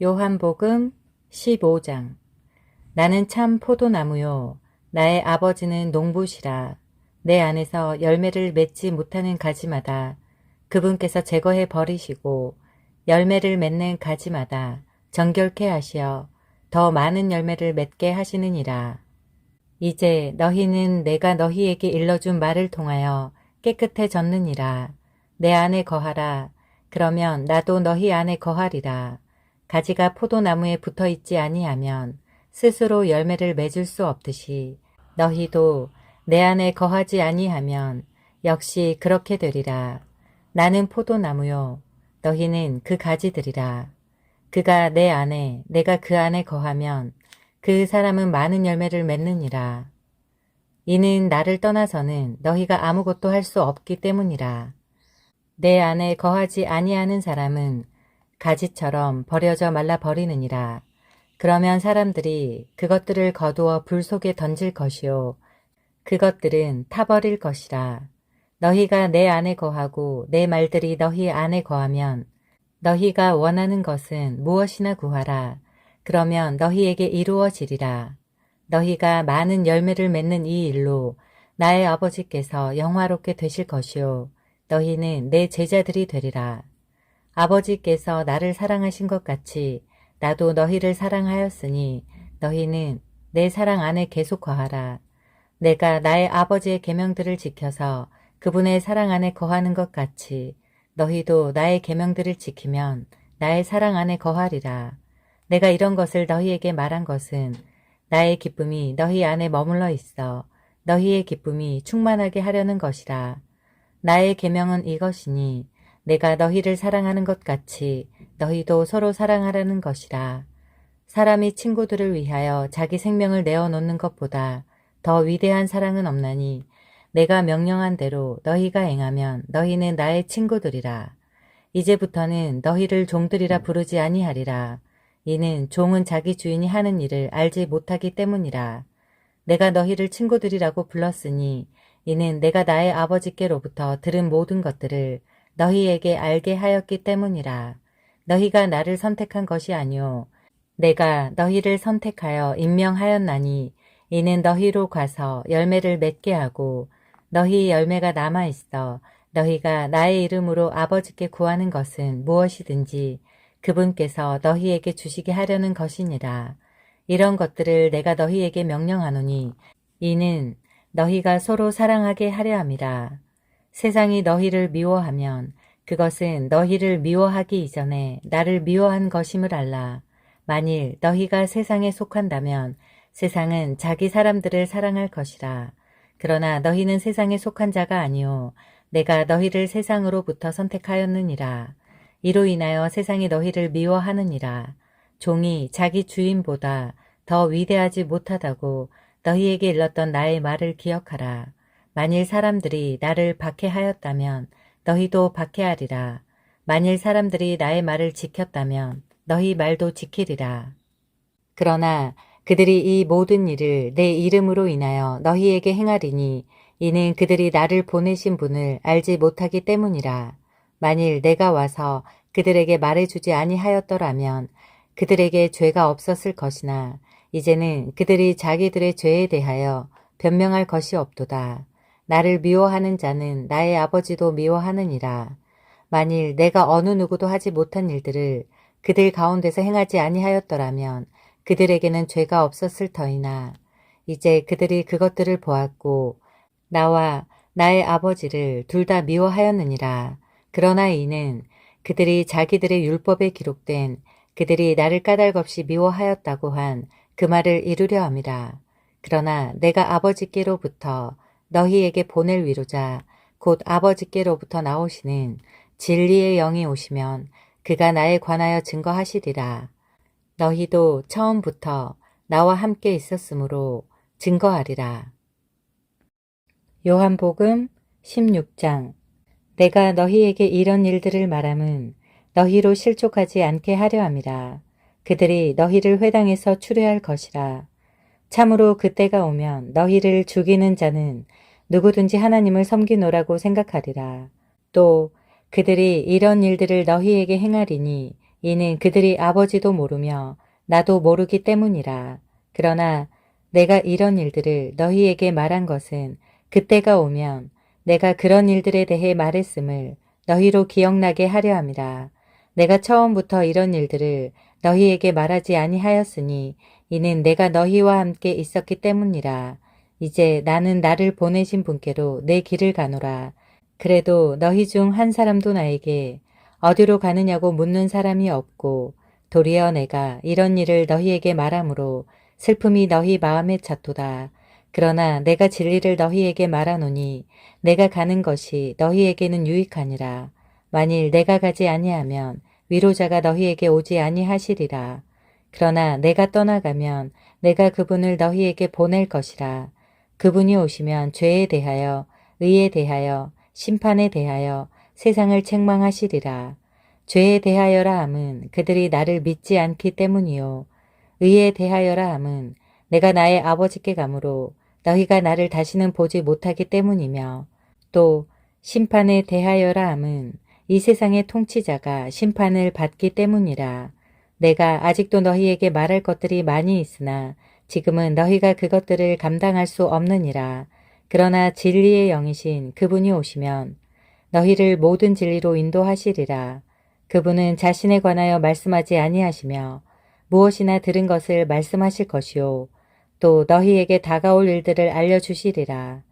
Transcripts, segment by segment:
요한복음 15장. 나는 참 포도나무요 나의 아버지는 농부시라. 내 안에서 열매를 맺지 못하는 가지마다 그분께서 제거해 버리시고 열매를 맺는 가지마다 정결케 하시어 더 많은 열매를 맺게 하시느니라. 이제 너희는 내가 너희에게 일러준 말을 통하여 깨끗해졌느니라. 내 안에 거하라. 그러면 나도 너희 안에 거하리라 가지가 포도나무에 붙어 있지 아니하면 스스로 열매를 맺을 수 없듯이 너희도 내 안에 거하지 아니하면 역시 그렇게 되리라. 나는 포도나무요. 너희는 그 가지들이라. 그가 내 안에, 내가 그 안에 거하면 그 사람은 많은 열매를 맺느니라. 이는 나를 떠나서는 너희가 아무것도 할 수 없기 때문이라. 내 안에 거하지 아니하는 사람은 가지처럼 버려져 말라 버리느니라. 그러면 사람들이 그것들을 거두어 불 속에 던질 것이요. 그것들은 타버릴 것이라. 너희가 내 안에 거하고 내 말들이 너희 안에 거하면 너희가 원하는 것은 무엇이나 구하라. 그러면 너희에게 이루어지리라. 너희가 많은 열매를 맺는 이 일로 나의 아버지께서 영화롭게 되실 것이요. 너희는 내 제자들이 되리라. 아버지께서 나를 사랑하신 것 같이 나도 너희를 사랑하였으니 너희는 내 사랑 안에 계속 거하라. 내가 나의 아버지의 계명들을 지켜서 그분의 사랑 안에 거하는 것 같이 너희도 나의 계명들을 지키면 나의 사랑 안에 거하리라. 내가 이런 것을 너희에게 말한 것은 나의 기쁨이 너희 안에 머물러 있어 너희의 기쁨이 충만하게 하려는 것이라. 나의 계명은 이것이니 내가 너희를 사랑하는 것 같이 너희도 서로 사랑하라는 것이라. 사람이 친구들을 위하여 자기 생명을 내어놓는 것보다 더 위대한 사랑은 없나니 내가 명령한 대로 너희가 행하면 너희는 나의 친구들이라. 이제부터는 너희를 종들이라 부르지 아니하리라. 이는 종은 자기 주인이 하는 일을 알지 못하기 때문이라. 내가 너희를 친구들이라고 불렀으니 이는 내가 나의 아버지께로부터 들은 모든 것들을 너희에게 알게 하였기 때문이라. 너희가 나를 선택한 것이 아니오. 내가 너희를 선택하여 임명하였나니 이는 너희로 가서 열매를 맺게 하고 너희 열매가 남아 있어 너희가 나의 이름으로 아버지께 구하는 것은 무엇이든지 그분께서 너희에게 주시게 하려는 것이니라. 이런 것들을 내가 너희에게 명령하노니 이는 너희가 서로 사랑하게 하려 함이라. 세상이 너희를 미워하면 그것은 너희를 미워하기 이전에 나를 미워한 것임을 알라. 만일 너희가 세상에 속한다면 세상은 자기 사람들을 사랑할 것이라. 그러나 너희는 세상에 속한 자가 아니요 내가 너희를 세상으로부터 선택하였느니라. 이로 인하여 세상이 너희를 미워하느니라. 종이 자기 주인보다 더 위대하지 못하다고 너희에게 일렀던 나의 말을 기억하라. 만일 사람들이 나를 박해하였다면 너희도 박해하리라. 만일 사람들이 나의 말을 지켰다면 너희 말도 지키리라. 그러나 그들이 이 모든 일을 내 이름으로 인하여 너희에게 행하리니 이는 그들이 나를 보내신 분을 알지 못하기 때문이라. 만일 내가 와서 그들에게 말해주지 아니하였더라면 그들에게 죄가 없었을 것이나 이제는 그들이 자기들의 죄에 대하여 변명할 것이 없도다. 나를 미워하는 자는 나의 아버지도 미워하느니라. 만일 내가 어느 누구도 하지 못한 일들을 그들 가운데서 행하지 아니하였더라면 그들에게는 죄가 없었을 터이나 이제 그들이 그것들을 보았고 나와 나의 아버지를 둘 다 미워하였느니라. 그러나 이는 그들이 자기들의 율법에 기록된 그들이 나를 까닭없이 미워하였다고 한 그 말을 이루려 함이라. 그러나 내가 아버지께로부터 너희에게 보낼 위로자 곧 아버지께로부터 나오시는 진리의 영이 오시면 그가 나에 관하여 증거하시리라. 너희도 처음부터 나와 함께 있었으므로 증거하리라. 요한복음 16장 내가 너희에게 이런 일들을 말함은 너희로 실족하지 않게 하려 함이라. 그들이 너희를 회당에서 추려할 것이라. 참으로 그때가 오면 너희를 죽이는 자는 누구든지 하나님을 섬기노라고 생각하리라. 또 그들이 이런 일들을 너희에게 행하리니 이는 그들이 아버지도 모르며 나도 모르기 때문이라. 그러나 내가 이런 일들을 너희에게 말한 것은 그때가 오면 내가 그런 일들에 대해 말했음을 너희로 기억나게 하려 함이라. 내가 처음부터 이런 일들을 너희에게 말하지 아니하였으니 이는 내가 너희와 함께 있었기 때문이라. 이제 나는 나를 보내신 분께로 내 길을 가노라. 그래도 너희 중 한 사람도 나에게 어디로 가느냐고 묻는 사람이 없고 도리어 내가 이런 일을 너희에게 말하므로 슬픔이 너희 마음에 찼도다. 그러나 내가 진리를 너희에게 말하노니 내가 가는 것이 너희에게는 유익하니라. 만일 내가 가지 아니하면 위로자가 너희에게 오지 아니하시리라. 그러나 내가 떠나가면 내가 그분을 너희에게 보낼 것이라. 그분이 오시면 죄에 대하여, 의에 대하여, 심판에 대하여 세상을 책망하시리라. 죄에 대하여라 함은 그들이 나를 믿지 않기 때문이요. 의에 대하여라 함은 내가 나의 아버지께 가므로 너희가 나를 다시는 보지 못하기 때문이며 또 심판에 대하여라 함은 이 세상의 통치자가 심판을 받기 때문이라. 내가 아직도 너희에게 말할 것들이 많이 있으나 지금은 너희가 그것들을 감당할 수 없느니라. 그러나 진리의 영이신 그분이 오시면 너희를 모든 진리로 인도하시리라. 그분은 자신에 관하여 말씀하지 아니하시며 무엇이나 들은 것을 말씀하실 것이요. 또 너희에게 다가올 일들을 알려주시리라.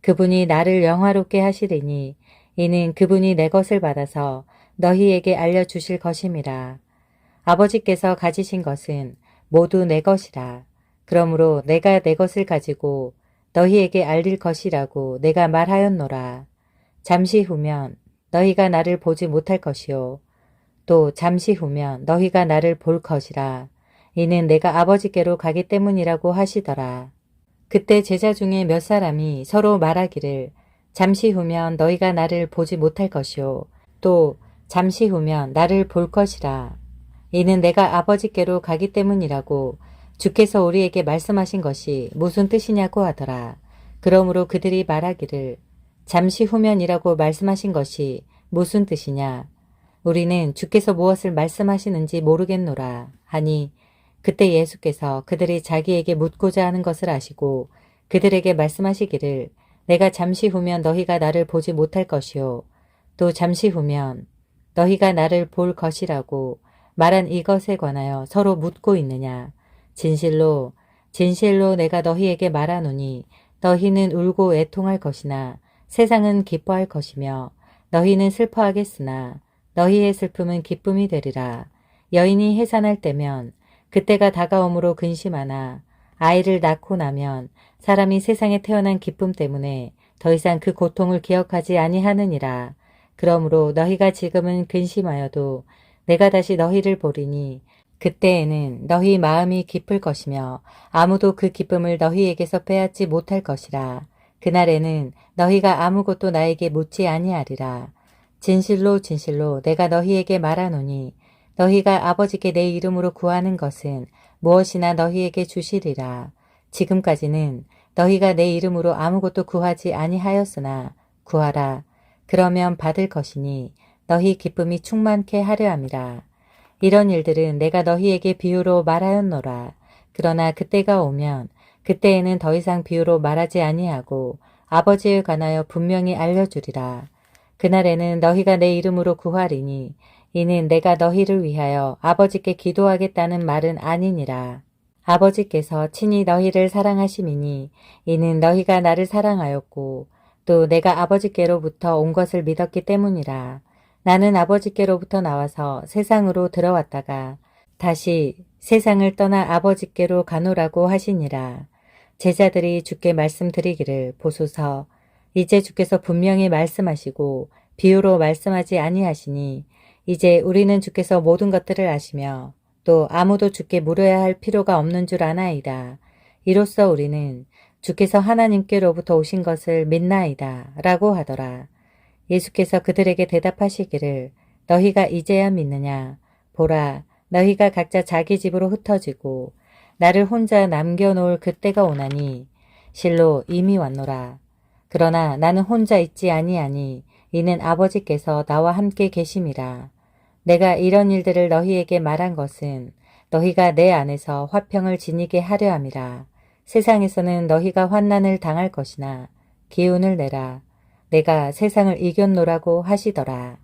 그분이 나를 영화롭게 하시리니 이는 그분이 내 것을 받아서 너희에게 알려주실 것임이라. 아버지께서 가지신 것은 모두 내 것이라. 그러므로 내가 내 것을 가지고 너희에게 알릴 것이라고 내가 말하였노라. 잠시 후면 너희가 나를 보지 못할 것이요. 또 잠시 후면 너희가 나를 볼 것이라. 이는 내가 아버지께로 가기 때문이라고 하시더라. 그때 제자 중에 몇 사람이 서로 말하기를 잠시 후면 너희가 나를 보지 못할 것이요. 또 잠시 후면 나를 볼 것이라. 이는 내가 아버지께로 가기 때문이라고 주께서 우리에게 말씀하신 것이 무슨 뜻이냐고 하더라. 그러므로 그들이 말하기를 잠시 후면이라고 말씀하신 것이 무슨 뜻이냐. 우리는 주께서 무엇을 말씀하시는지 모르겠노라 하니 그때 예수께서 그들이 자기에게 묻고자 하는 것을 아시고 그들에게 말씀하시기를 내가 잠시 후면 너희가 나를 보지 못할 것이요 또 잠시 후면 너희가 나를 볼 것이라고 말한 이것에 관하여 서로 묻고 있느냐 진실로 진실로 내가 너희에게 말하노니 너희는 울고 애통할 것이나 세상은 기뻐할 것이며 너희는 슬퍼하겠으나 너희의 슬픔은 기쁨이 되리라 여인이 해산할 때면 그때가 다가옴으로 근심하나 아이를 낳고 나면 사람이 세상에 태어난 기쁨 때문에 더 이상 그 고통을 기억하지 아니하느니라. 그러므로 너희가 지금은 근심하여도 내가 다시 너희를 보리니 그때에는 너희 마음이 기쁠 것이며 아무도 그 기쁨을 너희에게서 빼앗지 못할 것이라. 그날에는 너희가 아무것도 나에게 묻지 아니하리라. 진실로 진실로 내가 너희에게 말하노니 너희가 아버지께 내 이름으로 구하는 것은 무엇이나 너희에게 주시리라. 지금까지는 너희가 내 이름으로 아무것도 구하지 아니하였으나 구하라. 그러면 받을 것이니 너희 기쁨이 충만케 하려 함이라. 이런 일들은 내가 너희에게 비유로 말하였노라. 그러나 그때가 오면 그때에는 더 이상 비유로 말하지 아니하고 아버지에 관하여 분명히 알려주리라. 그날에는 너희가 내 이름으로 구하리니 이는 내가 너희를 위하여 아버지께 기도하겠다는 말은 아니니라. 아버지께서 친히 너희를 사랑하심이니 이는 너희가 나를 사랑하였고 또 내가 아버지께로부터 온 것을 믿었기 때문이라. 나는 아버지께로부터 나와서 세상으로 들어왔다가 다시 세상을 떠나 아버지께로 가노라고 하시니라. 제자들이 주께 말씀드리기를 보소서 이제 주께서 분명히 말씀하시고 비유로 말씀하지 아니하시니 이제 우리는 주께서 모든 것들을 아시며 또 아무도 주께 물어야 할 필요가 없는 줄 아나이다. 이로써 우리는 주께서 하나님께로부터 오신 것을 믿나이다. 라고 하더라. 예수께서 그들에게 대답하시기를 너희가 이제야 믿느냐? 보라 너희가 각자 자기 집으로 흩어지고 나를 혼자 남겨놓을 그때가 오나니 실로 이미 왔노라. 그러나 나는 혼자 있지 아니하니 이는 아버지께서 나와 함께 계심이라. 내가 이런 일들을 너희에게 말한 것은 너희가 내 안에서 화평을 지니게 하려 함이라. 세상에서는 너희가 환난을 당할 것이나 기운을 내라. 내가 세상을 이겼노라고 하시더라.